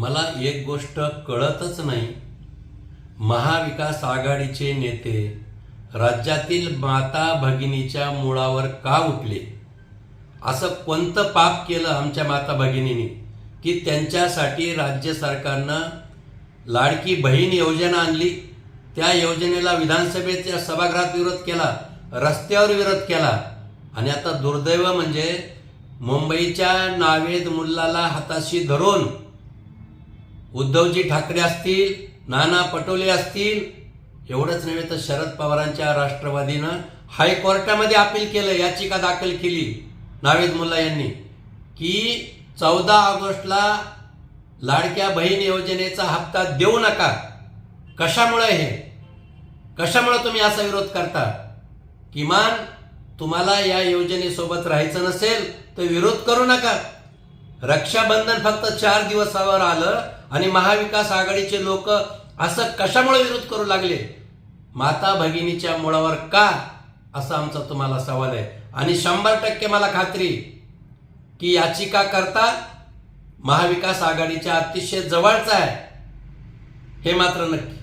मला एक गोष्ट कळतच नाही. महाविकास आघाडीचे नेते राज्यातील माता भगिनीच्या मुळावर का उठले? असं कोणतं पाप केलं आमच्या माता भगिनींनी की त्यांच्यासाठी राज्य सरकारनं लाडकी बहीण योजना आणली? त्या योजनेला विधानसभेच्या सभागृहात विरोध केला रस्त्यावर विरोध केला. आणि आता दुर्दैव म्हणजे मुंबईच्या नावेद मुल्लाला हाताशी धरून उद्धवजी ठाकरे असतील नाना पटोले असतील एवढंच नव्हे तर शरद पवारांच्या राष्ट्रवादीनं हायकोर्टामध्ये अपील केलं याचिका दाखल केली नावेद मुल्ला यांनी की चौदा ऑगस्टला लाडक्या बहीण योजनेचा हप्ता देऊ नका. कशामुळे हे? कशामुळे तुम्ही असा विरोध करता? किमान तुम्हाला या योजनेसोबत राहायचं नसेल तर विरोध करू नका. रक्षाबंधन फक्त चार दिवसावर आलं आणि महाविकास आघाडीचे लोक असं कशामुळे विरोध करू लागले? माता भगिनीच्या मुळावर का? असा आमचा तुम्हाला सवाल आहे. आणि शंभर टक्के मला खात्री की याचिका करता महाविकास आघाडीच्या अतिशय जवळचा आहे. हे मात्र नक्की.